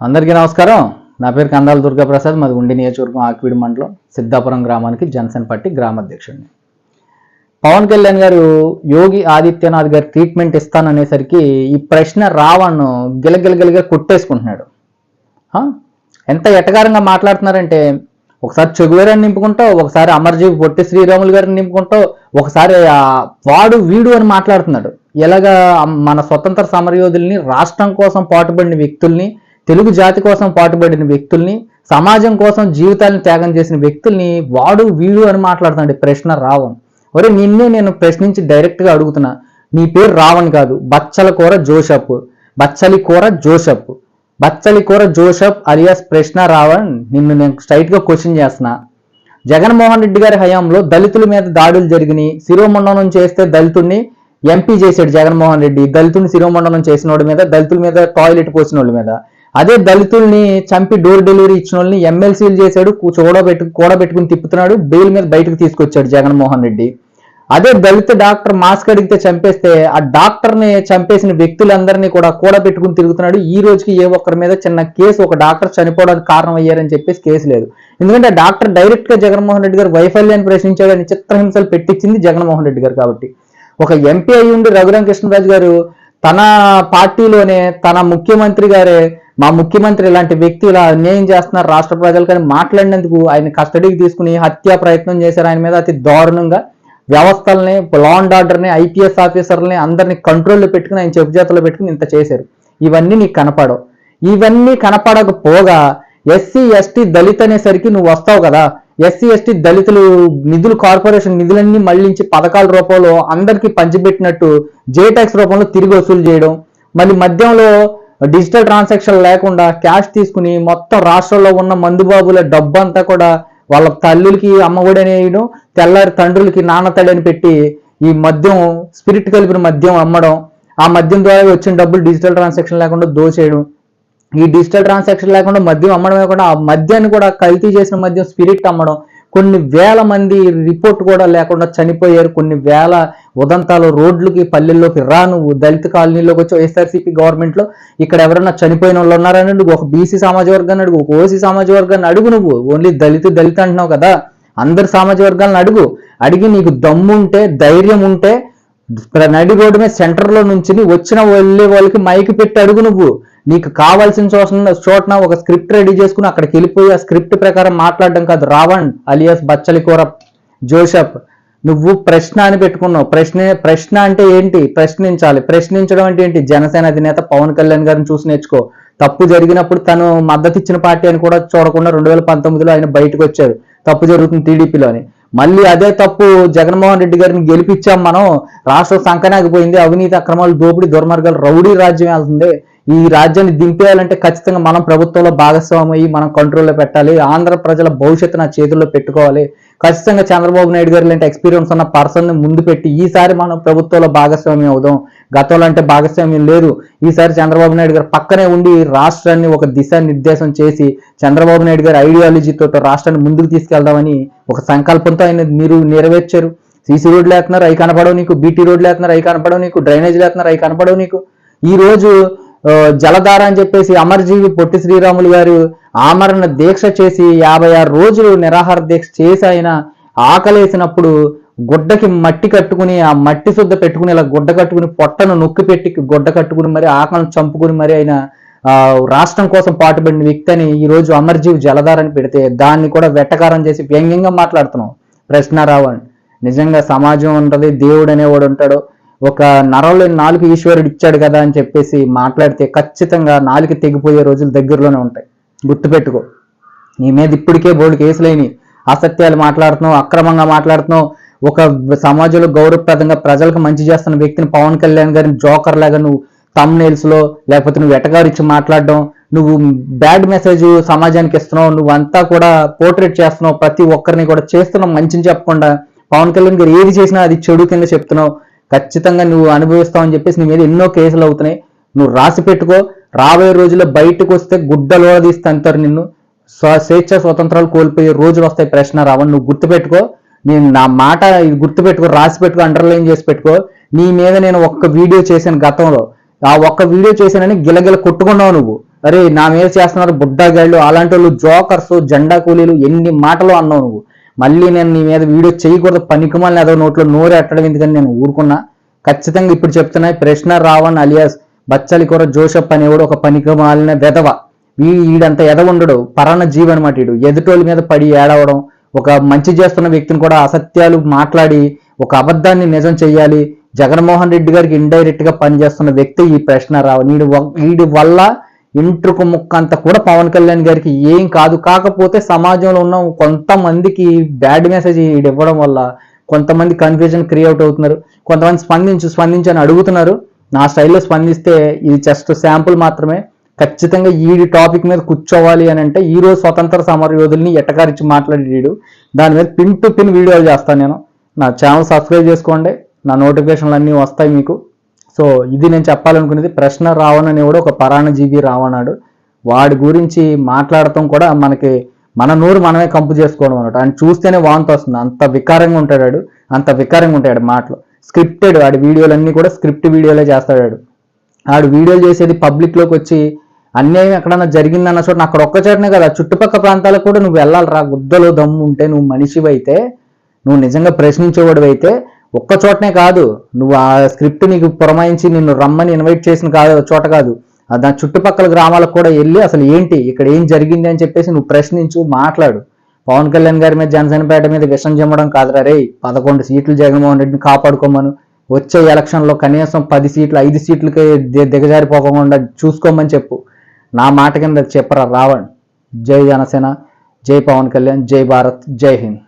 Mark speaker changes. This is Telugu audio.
Speaker 1: అందరికీ నమస్కారం. నా పేరు కందాల దుర్గాప్రసాద్. మాది ఉండి నియోజకవర్గం ఆక్విడ్ మండలం సిద్ధాపురం గ్రామానికి జనసేన పార్టీ గ్రామాధ్యక్షుడిని పవన్ కళ్యాణ్ గారు యోగి ఆదిత్యనాథ్ గారు ట్రీట్మెంట్ ఇస్తాననేసరికి ఈ ప్రశ్న రావణ్ గిలగిలగిలిగా కొట్టేసుకుంటున్నాడు. ఎంత ఎటకారంగా మాట్లాడుతున్నారంటే ఒకసారి చెగువేరాన్ని నింపుకుంటావు ఒకసారి అమర్జీవి పొట్టి శ్రీరాములు గారిని నింపుకుంటావు ఒకసారి వాడు వీడు అని మాట్లాడుతున్నాడు. ఎలాగా మన స్వతంత్ర సమరయోధుల్ని రాష్ట్రం కోసం పాటుపడిన వ్యక్తుల్ని తెలుగు జాతి కోసం పాటుపడిన వ్యక్తుల్ని సమాజం కోసం జీవితాలను త్యాగం చేసిన వ్యక్తుల్ని వాడు వీడు అని మాట్లాడుతున్నాడు ప్రశ్న రావణ్. ఒరే నిన్నే నేను ప్రశ్నించి డైరెక్ట్గా అడుగుతున్నా. నీ పేరు రావణ్ కాదు బచ్చల కూర జోషప్. బచ్చలి కూర జోషప్. బచ్చలి కూర జోషప్ అలియాస్ ప్రశ్న రావణ్ నిన్ను నేను స్ట్రైట్గా క్వశ్చన్ చేస్తున్నా. జగన్మోహన్ రెడ్డి గారి హయాంలో దళితుల మీద దాడులు జరిగినాయి శిరోమండనం చేస్తే దళితుడిని ఎంపీ చేశాడు జగన్మోహన్ రెడ్డి. దళితుని శిరోమండనం చేసిన వాడి మీద దళితుల మీద టాయిలెట్ పోసిన వాళ్ళ మీద. అదే దళితుల్ని చంపి డోర్ డెలివరీ ఇచ్చిన వాళ్ళని ఎమ్మెల్సీలు చేశాడు కూ- చూడబెట్టు కూడబెట్టుకుని తిప్పుతున్నాడు బెయిల్ మీద బయటకు తీసుకొచ్చాడు జగన్మోహన్ రెడ్డి. అదే దళిత డాక్టర్ మాస్క్ అడిగితే చంపేస్తే ఆ డాక్టర్ని చంపేసిన వ్యక్తులందరినీ కూడా కూడబెట్టుకుని తిరుగుతున్నాడు. ఈ రోజుకి ఏ ఒక్కరి మీద చిన్న కేసు ఒక డాక్టర్ చనిపోవడానికి కారణం అయ్యారని చెప్పేసి కేసు లేదు. ఎందుకంటే ఆ డాక్టర్ డైరెక్ట్గా జగన్మోహన్ రెడ్డి గారు వైఫల్యాన్ని ప్రశ్నించాడని చిత్రహింసలు పెట్టించింది జగన్మోహన్ రెడ్డి గారు కాబట్టి. ఒక ఎంపీ అయి ఉండి రఘురామ కృష్ణరాజు గారు తన పార్టీలోనే తన ముఖ్యమంత్రి గారే మా ముఖ్యమంత్రి ఇలాంటి వ్యక్తి ఇలా అన్యాయం చేస్తున్నారు రాష్ట్ర ప్రజలకని మాట్లాడినందుకు ఆయన కస్టడీకి తీసుకుని హత్యా ప్రయత్నం చేశారు. ఆయన మీద అతి దారుణంగా వ్యవస్థల్ని లా అండ్ ఆర్డర్ని ఐపీఎస్ ఆఫీసర్లని అందరిని కంట్రోల్లో పెట్టుకుని ఆయన చెప్పు చేతలో పెట్టుకుని ఇంత చేశారు. ఇవన్నీ నీకు కనపడవు. ఇవన్నీ కనపడకపోగా ఎస్సీ ఎస్టీ దళిత్ అనేసరికి నువ్వు వస్తావు కదా. ఎస్సీ ఎస్టీ దళితులు నిధులు కార్పొరేషన్ నిధులన్నీ మళ్ళించి పథకాల రూపంలో అందరికీ పంచిపెట్టినట్టు జేటాక్స్ రూపంలో తిరిగి వసూలు చేయడం. మళ్ళీ మధ్యంలో డిజిటల్ ట్రాన్సాక్షన్ లేకుండా క్యాష్ తీసుకుని మొత్తం రాష్ట్రంలో ఉన్న మందుబాబుల డబ్బు అంతా కూడా వాళ్ళ తల్లులకి అమ్మఒడి అనేయడం తెల్లారి తండ్రులకి నాన్న తల్లి అని పెట్టి ఈ మద్యం స్పిరిట్ కలిపిన మద్యం అమ్మడం ఆ మద్యం ద్వారా వచ్చిన డబ్బులు డిజిటల్ ట్రాన్సాక్షన్ లేకుండా దోచేయడం. ఈ డిజిటల్ ట్రాన్సాక్షన్ లేకుండా మద్యం అమ్మడం లేకుండా ఆ మద్యాన్ని కూడా కల్తీ చేసిన మద్యం స్పిరిట్ అమ్మడం. కొన్ని వేల మంది రిపోర్ట్ కూడా లేకుండా చనిపోయారు. కొన్ని వేల ఉదంతాలు రోడ్లకి పల్లెల్లోకి రా నువ్వు దళిత కాలనీలోకి వచ్చి వైఎస్ఆర్సీపీ గవర్నమెంట్లో ఇక్కడ ఎవరైనా చనిపోయిన వాళ్ళు ఉన్నారని అడుగు. ఒక బీసీ సామాజిక వర్గాన్ని అడుగు ఒక ఓసీ సమాజ వర్గాన్ని అడుగు నువ్వు. ఓన్లీ దళిత దళిత అంటున్నావు కదా. అందరు సమాజ వర్గాలను అడుగు. అడిగి నీకు దమ్ము ఉంటే ధైర్యం ఉంటే ప్ర- నడి రోడ్డు మీద సెంటర్లో నుంచి వచ్చిన వెళ్ళే వాళ్ళకి మైక్ పెట్టి అడుగు నువ్వు. నీకు కావాల్సిన చోట చోటన ఒక స్క్రిప్ట్ రెడీ చేసుకుని అక్కడికి వెళ్ళిపోయి ఆ స్క్రిప్ట్ ప్రకారం మాట్లాడడం కాదు. రావణ్ అలియాస్ బచ్చలికూర జోషప్ నువ్వు ప్రశ్న అని పెట్టుకున్నావు. ప్రశ్న ప్రశ్న అంటే ఏంటి? ప్రశ్నించాలి. ప్రశ్నించడం అంటే ఏంటి? జనసేన అధినేత పవన్ కళ్యాణ్ గారిని చూసి నేర్చుకో. తప్పు జరిగినప్పుడు తను మద్దతు ఇచ్చిన పార్టీ అని కూడా చూడకుండా రెండు వేల పంతొమ్మిదిలో ఆయన బయటకు వచ్చారు. తప్పు జరుగుతుంది టీడీపీలో అని. మళ్ళీ అదే తప్పు జగన్మోహన్ రెడ్డి గారిని గెలిపించాం మనం. రాష్ట్రం సంకనాగిపోయింది అవినీతి అక్రమాలు దోపిడీ దుర్మార్గాలు రౌడీ రాజ్యం వెళ్తుంది. ఈ రాజ్యాన్ని దింపేయాలంటే ఖచ్చితంగా మనం ప్రభుత్వంలో భాగస్వామి అయ్యి మనం కంట్రోల్లో పెట్టాలి. ఆంధ్ర ప్రజల భవిష్యత్తు నా చేతుల్లో పెట్టుకోవాలి. ఖచ్చితంగా చంద్రబాబు నాయుడు గారు లాంటి ఎక్స్పీరియన్స్ ఉన్న పర్సన్ని ముందు పెట్టి ఈసారి మనం ప్రభుత్వంలో భాగస్వామ్యం అవుదాం. గతంలో అంటే భాగస్వామ్యం లేదు. ఈసారి చంద్రబాబు నాయుడు గారు పక్కనే ఉండి రాష్ట్రాన్ని ఒక దిశానిర్దేశం చేసి చంద్రబాబు నాయుడు గారి ఐడియాలజీతో రాష్ట్రాన్ని ముందుకు తీసుకెళ్దామని ఒక సంకల్పంతో ఆయన మీరు నెరవేర్చారు. సీసీ రోడ్లు వేస్తున్నారు అవి కనపడవు నీకు. బీటీ రోడ్లు వేస్తున్నారు అవి కనపడవు నీకు. డ్రైనేజీలు వేస్తున్నారు అవి కనపడవు నీకు. ఈ రోజు జలధార అని చెప్పేసి అమరజీవి పొట్టి శ్రీరాములు గారు ఆమరణ దీక్ష చేసి యాభై ఆరు రోజులు నిరాహార దీక్ష చేసి ఆయన ఆకలేసినప్పుడు గుడ్డకి మట్టి కట్టుకుని ఆ మట్టి శుద్ధ పెట్టుకుని ఇలా గుడ్డ కట్టుకుని పొట్టను నొక్కి పెట్టి గుడ్డ కట్టుకుని మరి ఆకలిని చంపుకుని మరి ఆయన రాష్ట్రం కోసం పాటుపడిన వ్యక్తి అని ఈ రోజు అమర్జీవి జలధారని పెడితే దాన్ని కూడా వెట్టకారం చేసి వ్యంగ్యంగా మాట్లాడుతున్నాం. ప్రశ్నారావు అని. నిజంగా సమాజం ఉంటుంది దేవుడు అనేవాడు ఉంటాడు. ఒక నరలేని నాలుగు ఈశ్వరుడు ఇచ్చాడు కదా అని చెప్పేసి మాట్లాడితే ఖచ్చితంగా నాలుగు తెగిపోయే రోజులు దగ్గరలోనే ఉంటాయి. గుర్తుపెట్టుకో. నీ మీద ఇప్పటికే బోర్డు కేసులేని అసత్యాలు మాట్లాడుతున్నావు అక్రమంగా మాట్లాడుతున్నావు. ఒక సమాజంలో గౌరవప్రదంగా ప్రజలకు మంచి చేస్తున్న వ్యక్తిని పవన్ కళ్యాణ్ గారిని జోకర్ లాగా నువ్వు thumbnails లో లేకపోతే నువ్వు ఎటగారిచ్చి మాట్లాడడం నువ్వు బ్యాడ్ మెసేజ్ సమాజానికి ఇస్తున్నావు నువ్వు అంతా కూడా పోర్ట్రేట్ చేస్తున్నావు ప్రతి ఒక్కరిని కూడా చేస్తున్నావు మంచిని చెప్పకుండా. పవన్ కళ్యాణ్ గారు ఏది చేసినా అది చెడు కింద చెప్తున్నావు. ఖచ్చితంగా నువ్వు అనుభవిస్తావు అని చెప్పేసి నీ మీద ఎన్నో కేసులు అవుతున్నాయి. నువ్వు రాసి పెట్టుకో. రాబోయే రోజుల్లో బయటకు వస్తే గుడ్డలో తీస్తే అంటారు నిన్ను. స్వ స్వేచ్ఛ స్వతంత్రాలు కోల్పోయే రోజులు వస్తాయి ప్రశ్న రావని నువ్వు గుర్తుపెట్టుకో. నేను నా మాట గుర్తుపెట్టుకో రాసి పెట్టుకో అండర్లైన్ చేసి పెట్టుకో. నీ మీద నేను ఒక్క వీడియో చేశాను గతంలో. ఆ ఒక్క వీడియో చేశానని గిలగిల కొట్టుకున్నావు నువ్వు. అరే నా మీద చేస్తున్నారు బుడ్డగాళ్ళు అలాంటి వాళ్ళు జోకర్స్ జెండా కూలీలు ఎన్ని మాటలు అన్నావు నువ్వు. మళ్ళీ నేను నీ మీద వీడియో చేయకూడదు. పనికిమాలని ఏదో నోట్లో నోరు ఎట్టడం ఎందుకని నేను ఊరుకున్నా. ఖచ్చితంగా ఇప్పుడు చెప్తున్నా ప్రశ్న రావణ్ అలియాస్ బచ్చలి కూర జోషప్ అనేవాడు ఒక పనికిమాలిన వెధవ. వీ వీడంత ఎద ఉండడు. పరాన్న జీవి అనమాట ఈడు. ఎదుటోళ్ళ మీద పడి ఏడవడం ఒక మంచి చేస్తున్న వ్యక్తిని కూడా అసత్యాలు మాట్లాడి ఒక అబద్ధాన్ని నిజం చేయాలి జగన్మోహన్ రెడ్డి గారికి ఇండైరెక్ట్గా పనిచేస్తున్న వ్యక్తి ఈ ప్రశ్న రావు వీడి వీడి వల్ల ఇంట్రుకు ముక్క అంత కూడా పవన్ కళ్యాణ్ గారికి ఏం కాదు. కాకపోతే సమాజంలో ఉన్న కొంతమందికి బ్యాడ్ మెసేజ్ ఇవ్వడం వల్ల కొంతమంది కన్ఫ్యూజన్ క్రియేట్ అవుతున్నారు. కొంతమంది స్పందించు స్పందించు అని అడుగుతున్నారు. నా స్టైల్లో స్పందిస్తే ఇది జస్ట్ శాంపుల్ మాత్రమే. ఖచ్చితంగా ఈ టాపిక్ మీద కూర్చోవాలి అని అంటే ఈ రోజు స్వతంత్ర సమర యోధుల్ని ఎట్టకారిచ్చి మాట్లాడేడు. దాని మీద పిన్ టు పిన్ వీడియోలు చేస్తాను నేను. నా ఛానల్ సబ్స్క్రైబ్ చేసుకోండి. నా నోటిఫికేషన్లు అన్నీ వస్తాయి మీకు. సో ఇది నేను చెప్పాలనుకునేది ప్రశ్న రావణ్ అనేవాడు ఒక పరాణజీవి రావణాడు. వాడి గురించి మాట్లాడటం కూడా మనకి మన నోరు మనమే కంపు చేసుకోవడం అన్నమాట. ఆయన చూస్తేనే వాంతి వస్తుంది. అంత వికారంగా ఉంటాడు అంత వికారంగా ఉంటాడు మాటలు. స్క్రిప్టెడ్ వాడి వీడియోలన్నీ కూడా స్క్రిప్ట్ వీడియోలే చేస్తాడు ఆడు వీడియోలు చేసేది పబ్లిక్లోకి వచ్చి అన్యాయం ఎక్కడన్నా జరిగిందన్న చోట అక్కడ ఒక్క చోటనే కదా. చుట్టుపక్కల ప్రాంతాలకు కూడా నువ్వు వెళ్ళాలి రా గుద్దలో దమ్ము ఉంటే నువ్వు మనిషివైతే నువ్వు నిజంగా ప్రశ్నించేవాడు అయితే ఒక్క చోటనే కాదు. నువ్వు ఆ స్క్రిప్ట్ నీకు పురమాయించి నిన్ను రమ్మని ఇన్వైట్ చేసిన కాదు చోట కాదు. దాని చుట్టుపక్కల గ్రామాలకు కూడా వెళ్ళి అసలు ఏంటి? ఇక్కడ ఏం జరిగింది అని చెప్పేసి నువ్వు ప్రశ్నించు మాట్లాడు. పవన్ కళ్యాణ్ గారి మీద జనసేనపేట మీద విషం చెమ్మడం కాదురా. రే పదకొండు సీట్లు జగన్మోహన్ రెడ్డిని కాపాడుకోమను. వచ్చే ఎలక్షన్లో కనీసం పది సీట్లు ఐదు సీట్లకి దిగజారిపోకుండా చూసుకోమని చెప్పు. నా మాట కింద చెప్పరా రావణ్. జై జనసేన జై పవన్ కళ్యాణ్ జై భారత్ జై హింద్.